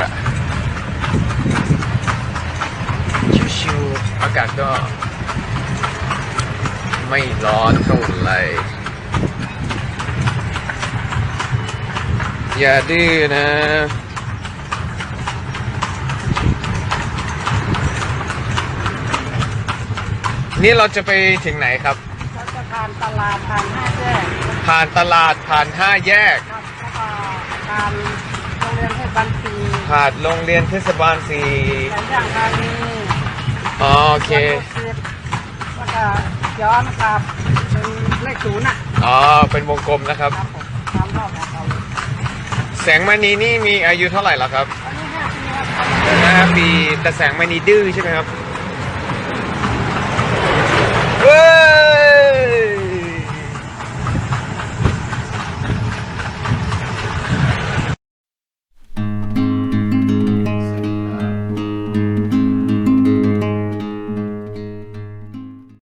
อะชิวๆอากาศก็ ไม่ร้อนเท่าไหร่อย่าดื้อนะนี่เราจะไปถึงไหนครับ เราจะผ่านตลาดผ่านห้าแยก ผ่านตลาดผ่านห้าแยกครับแล้วก็ผ่าน บาลสีผ่านโรงเรียนเทศบาลสี่หลายอย่างทางนี้อ๋อโอเคแล้วก็ย้อนกลับเป็นเลขศูนย์อะอ๋อ เป็นวงกลมนะครับ ครับผมตามรอบของเขาเลยแสงมณีนี่มีอายุเท่าไหร่แล้วครับอันนี้ห้าปีครับห้าปีแต่แสงมณีดื้อใช่ไหมครับค